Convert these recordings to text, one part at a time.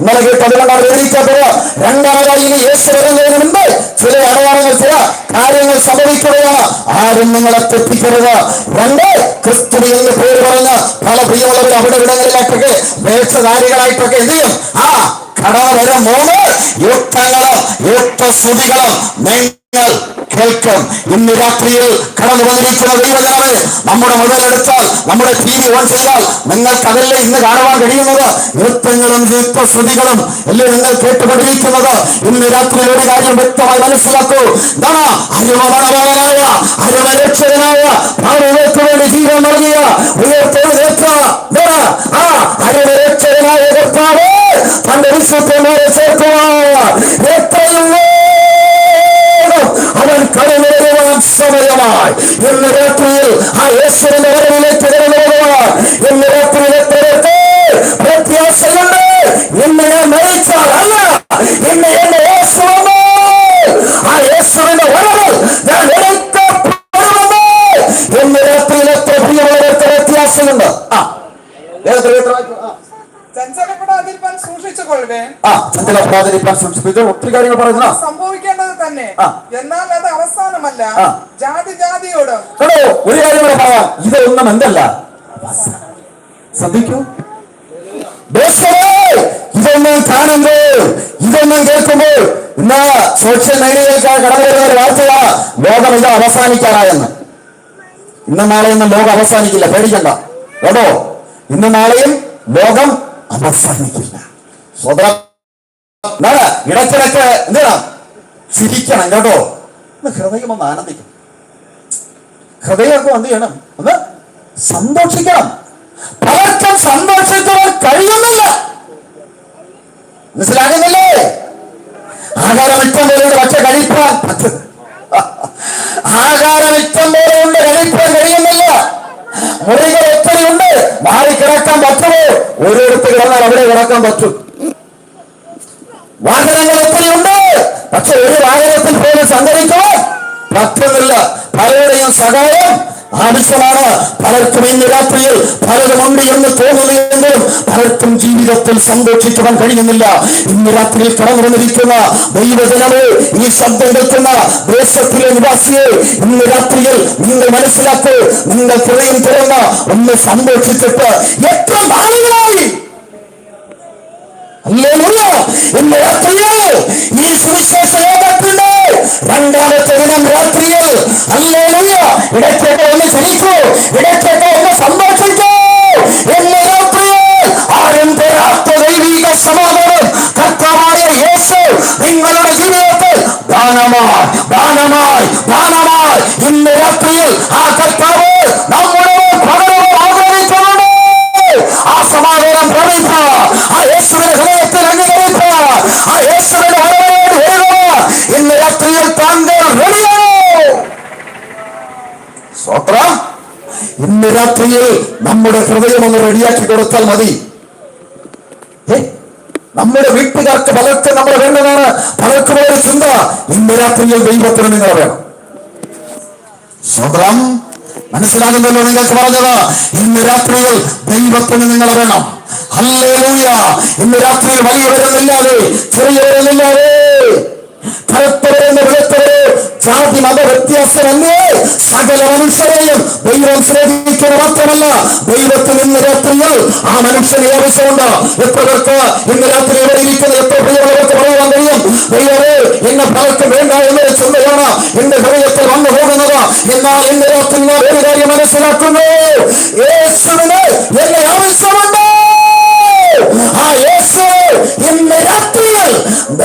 ഇന്നലെ കേട്ട് അതുകൊണ്ടാണ് എഴുതിക്കാത്തത് രണ്ടാമതായി യേശു വരുന്നതിന് മുമ്പ് ചില അടയാളങ്ങൾ ചില കാര്യങ്ങൾ സംഭവിക്കുകയാണ്. ആരും നിങ്ങളെ തെറ്റിക്കരുത്. രണ്ട് ക്രിസ്തു പേര് പറഞ്ഞ പല പ്രിയമുള്ളവർ അവിടെ ഇടങ്ങളിലായിട്ടൊക്കെ വേഷധാരികളായിട്ടൊക്കെ എന്ത് ചെയ്യും? ആ കടവര മൂന്ന് യുക്തങ്ങളും യുക്തസ്തുതികളും കേൾക്കും. ഇന്ന് രാത്രിയിൽ കടന്നു വന്നിരിക്കുന്ന ദൈവജനമേ നമ്മുടെ മുതലെടുത്താൽ നമ്മുടെ ടി വി ഓൺ ചെയ്താൽ നിങ്ങൾക്ക് അതല്ലേ ഇന്ന് കാണുവാൻ കഴിയുന്നത്? നൃത്തങ്ങളും നൃത്തശ്രുതികളും അല്ലേ നിങ്ങൾ കേട്ടുകൊണ്ടിരിക്കുന്നത്? ഇന്ന് രാത്രി ഒരു കാര്യം വ്യക്തമായി മനസ്സിലാക്കൂ. എന്താണ് അരുമരക്ഷകനായ വേണ്ടി നൽകിയ അരുമരക്ഷകനായ തന്റെ വിശുദ്ധന്മാരെ ചേർക്കുവാൻ. സമയമായി ഇന്ന് രാത്രിയിൽ ആ യേശുവിന്റെ വരവിലേക്ക് കടന്നു വരുവാൻ ഇന്ന് രാത്രിയിൽ എത്രയൊക്കെ പ്രത്യാശയുണ്ട് ഇന്ന് ഞാൻ മരിച്ചാൽ അല്ല ഇന്ന് എന്റെ യേശു വന്നു ആ യേശുവിന്റെ വരവിൽ ഞാൻ എടുക്കപ്പെടുമെന്ന് ഇന്ന് രാത്രിയിൽ എത്ര പ്രിയമുള്ളവർക്ക് വ്യത്യാസമുണ്ട് ആ വേഗത്തിൽ എത്ര വായിക്കും? ആ. ചഞ്ചലപ്പെടാതിരിക്കാൻ സൂക്ഷിച്ചു കൊള്ളുവേ ആ ചന്ദ്ര പ്രാതിരിപ്പാൻ സൂക്ഷിപ്പിച്ചു ഒത്തിരി കാര്യങ്ങൾ പറയുന്നു ആ. സംഭവിക്കേണ്ടത് തന്നെ എന്നാൽ അത് അവസാനമല്ല ജാതി ജാതിയോട്. കേട്ടോ ഒരു കാര്യം കൂടെ പറയാം. ഇതൊന്നും എന്തല്ല ശ്രദ്ധിക്കൂ. ഇതൊന്നും കാണുമ്പോൾ ഇതൊന്നും കേൾക്കുമ്പോൾ ഇന്ന് സോഷ്യൽ മീഡിയയിലേക്ക് കടന്നു വരുന്ന ഒരു വാർത്തയാണ് ലോകം ഇത് അവസാനിക്കാറായെന്ന്. ഇന്നും നാളെയൊന്നും ലോകം അവസാനിക്കില്ല. പേടിക്കണ്ട. കേട്ടോ ഇന്നും നാളെയും ലോകം അവസാനിക്കില്ല. സ്വതന്ത്രം ഇടയ്ക്കിടയ്ക്ക് എന്തിനാ? ചിരിക്കണം കേട്ടോ. ഒന്ന് ഹൃദയം ഒന്ന് ആനന്ദിക്കണം. ഹൃദയമൊക്കെ എന്ത് ചെയ്യണം. ഒന്ന് സന്തോഷിക്കണം. പലർക്കും സന്തോഷിക്കുവാൻ കഴിയുന്നില്ല. മനസ്സിലാകുന്നില്ലേ? ആഹാരം ഇഷ്ടം പോലെയുണ്ട് പക്ഷെ കഴിപ്പാൻ ആഹാരം ഇഷ്ടം പോലെ ഉണ്ട് കഴിപ്പാൻ കഴിയുന്നില്ല. മുറികൾ ഒത്തിരി ഉണ്ട് മാറി കിടക്കാൻ പറ്റുമോ? ഓരോരുത്തർ കിടന്നാൽ അവിടെ കിടക്കാൻ പറ്റും. വാഹനങ്ങൾ പക്ഷെ ഒരു വാഹനത്തിൽ പോലും സഞ്ചരിക്കുവാൻ പറ്റുന്നില്ല. പലരുടെയും സഹായം ആവശ്യമാണ്. പലർക്കും ഇന്ന് രാത്രിയിൽ പലരുമുണ്ട് എന്ന് തോന്നുന്നെങ്കിലും പലർക്കും ജീവിതത്തിൽ സന്തോഷിക്കുവാൻ കഴിയുന്നില്ല. ഇന്ന് രാത്രിയിൽ കടന്നിരുന്നിരിക്കുന്ന ദൈവജനമേ ഈ ശബ്ദം കേൾക്കുന്ന ദേശത്തിലെ നിവാസിയെ ഇന്ന് രാത്രിയിൽ നിങ്ങൾ മനസ്സിലാക്കൂ നിങ്ങൾ ഹൃദയം തുറന്ന് ഒന്ന് സന്തോഷിച്ചിട്ട് എത്ര ഹല്ലേലൂയ. ഇന്ന് രാത്രിയിൽ ഈ സുവിശേഷ യോഗത്തിന്റെ രണ്ടാമത്തെ ദിനം രാത്രിയിൽ ഹല്ലേലൂയ. ഇടയ്ക്കൊക്കെ ഒന്ന് ക്ഷണിക്കൂ ഇടയ്ക്കൊക്കെ ഒന്ന് സന്തോഷിക്കൂ ഇന്ന് രാത്രിയിൽ ആരും തരാത്ത ദൈവിക സമാധാനം കർത്താവായ യേശു നിങ്ങളുടെ ജീവിതത്തിൽ ദാനമായി ദാനമായി ദാനമായി ഇന്ന് രാത്രിയിൽ രാത്രിയിൽ നമ്മുടെ ഹൃദയം ഒന്ന് റെഡിയാക്കി കൊടുത്താൽ മതി? നമ്മുടെ വീട്ടുകാർക്ക് പലർക്കും നമ്മൾ വേണ്ടതാണ്. പലർക്കും ഒരു ചിന്ത. ഇന്ന് രാത്രിയിൽ ദൈവത്തിന് നിങ്ങൾ വേണം. സ്വതം മനസ്സിലാകുന്നല്ലോ നിങ്ങൾക്ക് പറഞ്ഞത്. ഇന്ന് രാത്രിയിൽ ദൈവത്തിന് നിങ്ങൾ വേണം. ഹല്ലേലൂയ. ഇന്ന് രാത്രിയിൽ വലിയവരെന്നില്ലാതെ ചെറിയവരെന്നില്ലാതെ കറുത്തവരെന്ന് വെളുത്തവരെ ജാതി മത വ്യത്യാസമല്ലേ? സകല മനുഷ്യരെയും ദൈവം സ്നേഹിക്കുക മാത്രമല്ല. ദൈവത്തിൽ ഇന്ന് രാത്രിയിൽ ആ മനുഷ്യനെ ആവശ്യമുണ്ട്. എത്ര പേർക്ക് ഇന്ന് രാത്രി ഇവിടെ ഇരിക്കുന്ന എത്ര പ്രിയമുള്ളവർക്ക് പറയാൻ കഴിയും? ദൈവമേ എന്നെ പലർക്കും വേണ്ട എന്നൊരു ചിന്തയാണ് എന്റെ ഹൃദയത്തിൽ വന്നു പോകുന്നത്. എന്നാൽ ഇന്ന് രാത്രി ഞാൻ ഒരു കാര്യം മനസ്സിലാക്കുന്നു. എന്നെ ആവശ്യമുണ്ട്.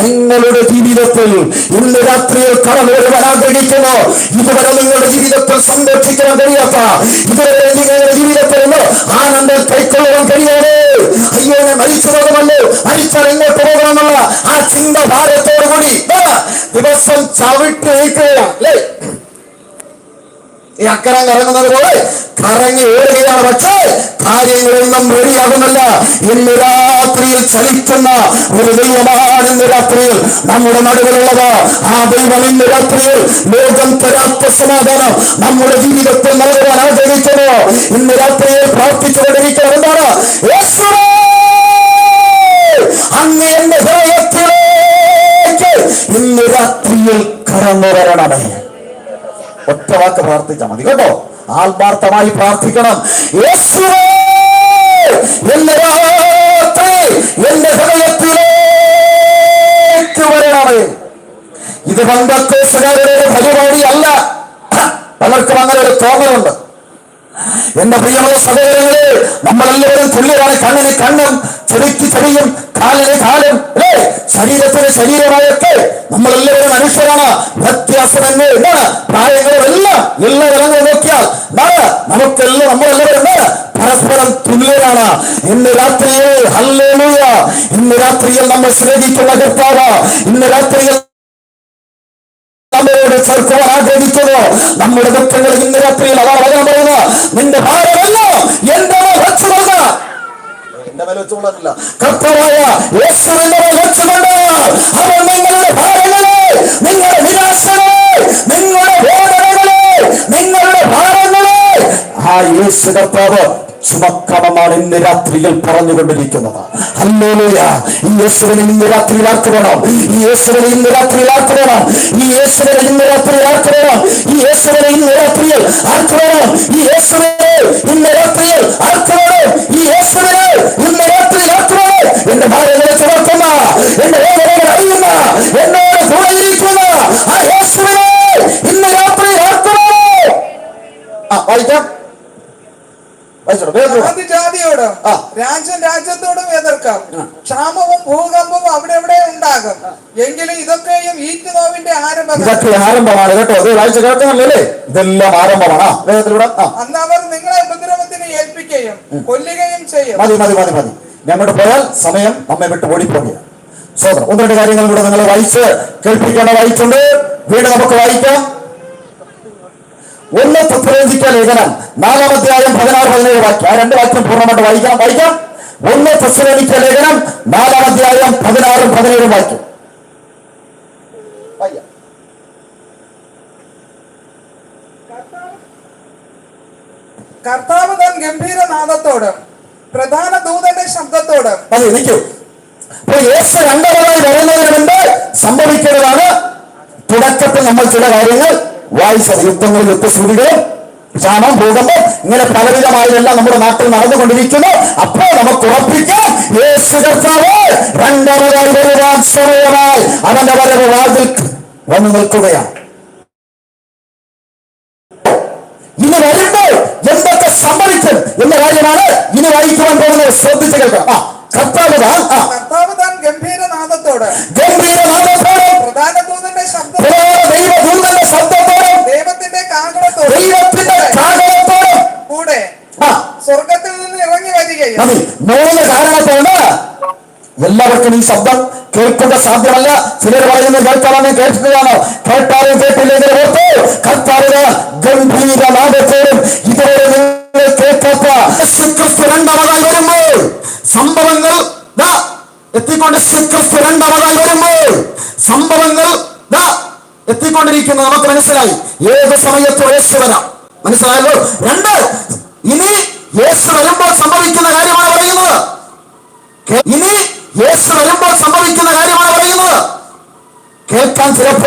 നിങ്ങളുടെ ജീവിതത്തിൽ ഇന്ന് രാത്രിയിൽ കടന്നു വരുവാൻ ഇതുവരെ നിങ്ങളുടെ ജീവിതത്തിൽ സംരക്ഷിക്കാൻ കഴിയാത്ത ഇതുവരെ നിങ്ങളുടെ ജീവിതത്തിൽ ആനന്ദം കൈക്കൊള്ളുവാൻ കഴിയാതെ അയ്യോ ഞാൻ മരിച്ചു പോകുമല്ലോ മരിച്ചാൽ എങ്ങോട്ട് പോകണമെന്നുള്ള ആ ചിന്ത ഭാരത്തോടു കൂടി ദിവസം ചവിട്ടേക്കുക അല്ലേ? ഈ അക്കരം കറങ്ങുന്നത് പോലെ കറങ്ങി ഓടുകയാണ് പക്ഷേ കാര്യങ്ങളൊന്നും റെഡിയാകുന്നില്ല. ഇന്ന് രാത്രിയിൽ ചലിക്കുന്ന ഒരു ദൈവമാണ് ഇന്ന് രാത്രിയിൽ. നമ്മുടെ നടുവിലുള്ളത് ആ ദൈവം ഇന്ന് രാത്രിയിൽ ലോകം തരാത്ത സമാധാനം നമ്മുടെ ജീവിതത്തിൽ നൽകുവാൻ ആഗ്രഹിക്കുന്നു. ഇന്ന് രാത്രിയിൽ പ്രാർത്ഥിച്ചുകൊണ്ടിരിക്കുന്നത് എന്താണ്! അങ്ങ് എന്റെ ഹൃദയത്തിലേക്ക് ഇന്ന് രാത്രിയിൽ കടന്നു വരണമേ പ്രാർത്ഥിച്ചാൽ മതി കേട്ടോ. ആത്മാർത്ഥമായി പ്രാർത്ഥിക്കണം. എന്റെ ഹൃദയത്തിലേക്ക് വരണമേ. ഇത് ബന്ധക്കോസുകാരുടെ പരിപാടി അല്ല. പലർക്കും അങ്ങനെ ഒരു തോന്നലുണ്ട്. എന്റെ പ്രിയമുള്ള സഹോദരങ്ങളെ നമ്മളെല്ലാവരും തുല്യരാണ്. കണ്ണിന് കണ്ണും ചെവിക്ക് ചെവിയും കാലിന് കാലും. അല്ലേ? ശരീരത്തിന് ശരീരമായൊക്കെ നമ്മളെല്ലാവരും മനുഷ്യരാണ്. വ്യത്യാസമെന്ന് എന്താണ്? പ്രായങ്ങളെല്ലാം എല്ലാ ഇനങ്ങളും നോക്കിയാൽ എന്താണ്? നമുക്കെല്ലാം നമ്മളെല്ലാവരും എന്താണ്? പരസ്പരം തുല്യരാണ്. ഇന്ന് രാത്രിയിൽ ഹല്ലേലൂയ. ഇന്ന് രാത്രിയിൽ നമ്മൾ സ്നേഹിക്കുന്ന കർത്താവ്. ഇന്ന് രാത്രിയിൽ നമ്മളോട് ചേർക്കുവാൻ ആഗ്രഹിക്കുന്നു. നമ്മുടെ ദുഃഖങ്ങൾ ഇന്ന് രാത്രിയിൽ അതാ പറയാൻ പറയുക നിന്റെ ഭാരമല്ല എന്റെ മേലെ വെച്ചുകൊള്ളാനില്ല കർത്താവായ യേശുവിന്റെ മേൽ വെച്ചുകൊണ്ട് അവൻ നിങ്ങളുടെ ഭാരങ്ങളെ നിങ്ങളുടെ നിരാശകളെ നിങ്ങളുടെ വേദനകളെ നിങ്ങളുടെ ഭാരങ്ങളെ. ആ യേശു കർത്താവ് ചുമക്കണമാണ് ഇന്ന് രാത്രിയിൽ പറഞ്ഞുകൊണ്ടിരിക്കുന്നത്. ഹല്ലേലൂയ. ഈ യേശുവിനെ ഇന്ന് രാത്രിയിൽ ആർക്ക് ഈ യേശുവിനെ ഇന്ന് രാത്രിയിൽ ആർക്ക് ഈ യേശുവിനെ ഇന്ന് രാത്രിയിൽ ആർക്ക് ഈ യേശുവിനെ ഇന്ന് രാത്രിയിൽ ആർക്ക് ഈ യേശുവിനെ ആ വായിക്കാം. ജാതിയോടും. രാജ്യം രാജ്യത്തോടും എതിർക്കാം. ക്ഷാമവും ഭൂകമ്പവും അവിടെ എവിടെ ഉണ്ടാകും? എങ്കിലും ഇതൊക്കെയും ഈറ്റുനോവിന്റെ ആരംഭം. ഇതൊക്കെ ആരംഭമാണ് കേട്ടോ. അത് വായിച്ച കേൾക്കുന്നില്ലേ ഇതെല്ലാം ആരംഭമാണ്. വേഗത്തിലൂടെ. അന്ന് അവർ നിങ്ങളെ ഉപദ്രവത്തിന് ഏൽപ്പിക്കുകയും കൊല്ലുകയും ചെയ്യും. മതി മതി മതി മതി. ഞങ്ങോട്ട് പോയാൽ സമയം നമ്മെ വിട്ട് ഓടിപ്പോകുക സോദരം ഒന്ന് രണ്ട് കാര്യങ്ങൾ കൂടെ നിങ്ങൾ വായിച്ച് കേൾപ്പിക്കേണ്ട വായിച്ചുണ്ട്. വീണ്ടും നമുക്ക് വായിക്കാം. ഒന്ന് തെസ്സലോനിക്ക ലേഖനം നാലാം അധ്യായം പതിനാറ് പതിനേഴ് വാക്യം. ആ രണ്ട് വാക്യം പൂർണമായിട്ട് വായിക്കാം വായിക്കാം. ഒന്ന് തെസ്സലോനിക്ക ലേഖനം നാലാം അധ്യായം പതിനാറും പതിനേഴും വാക്യം വായിക്കാം. കർത്താവ് തൻ ഗംഭീരനാദത്തോടും പ്രധാന ദൂതന്റെ ശബ്ദത്തോടും. അതെ നിൽക്കൂ അപ്പൊ യേശു രണ്ടാമതായി വരുന്നതിന് മുമ്പ് സംഭവിക്കുന്നതാണ് തുടക്കത്തിൽ നമ്മൾ ചില കാര്യങ്ങൾ വായിച്ചത് യുദ്ധങ്ങൾ യുദ്ധശ്രുതികളും ക്ഷാമം ഭൂകമ്പം? ഇങ്ങനെ പലവിധമായതെല്ലാം നമ്മുടെ നാട്ടിൽ നടന്നുകൊണ്ടിരിക്കുന്നു. അപ്പോൾ നമുക്ക് ഉറപ്പിക്കാം യേശു കർത്താവ് രണ്ടാമതായി വരുവാൻ അവന്റെ വരവ് വാതിൽ വന്നു നിൽക്കുകയാണ്. ഇനി വരുമ്പോൾ എന്തൊക്കെ സംഭവിക്കും എന്ന കാര്യമാണ് ഇനി വായിക്കുവാൻ പോകുന്നത്. ശ്രദ്ധിച്ചു കേൾക്കാം. ആ. കർത്താവ് എല്ലാവർക്കും ഈ ശബ്ദം കേൾക്കുക സാധ്യമല്ല. ചിലർ പറയുന്നത് കേൾക്കാമെന്ന് കേൾക്കുകയാണ് കേട്ടാലും കേട്ടില്ലെങ്കിൽ ഓർത്തു കർത്താവിന് ഗംഭീര നാടത്തോടും ഇതുവരെ നിങ്ങൾ കേൾക്കാത്ത യേശുക്രിസ്തു രണ്ടാമതായി വരുമ്പോൾ സംഭവങ്ങൾ എത്തിക്കൊണ്ട് യേശുക്രിസ്തു രണ്ടാമതായി വരുമ്പോൾ സംഭവങ്ങൾ എത്തിക്കൊണ്ടിരിക്കുന്നത് എത്തിക്കൊണ്ടിരിക്കുന്നു നമുക്ക് മനസ്സിലായി. ഏത് സമയത്തും യേശു വരാം. മനസ്സിലായല്ലോ? രണ്ട് ഇനി യേശു വരുമ്പോൾ സംഭവിക്കുന്ന കാര്യമാണ് പറയുന്നത്. ഇനി യേശു വരുമ്പോൾ സംഭവിക്കുന്ന കാര്യമാണ് പറയുന്നത്. കേൾക്കാൻ ചിലപ്പോൾ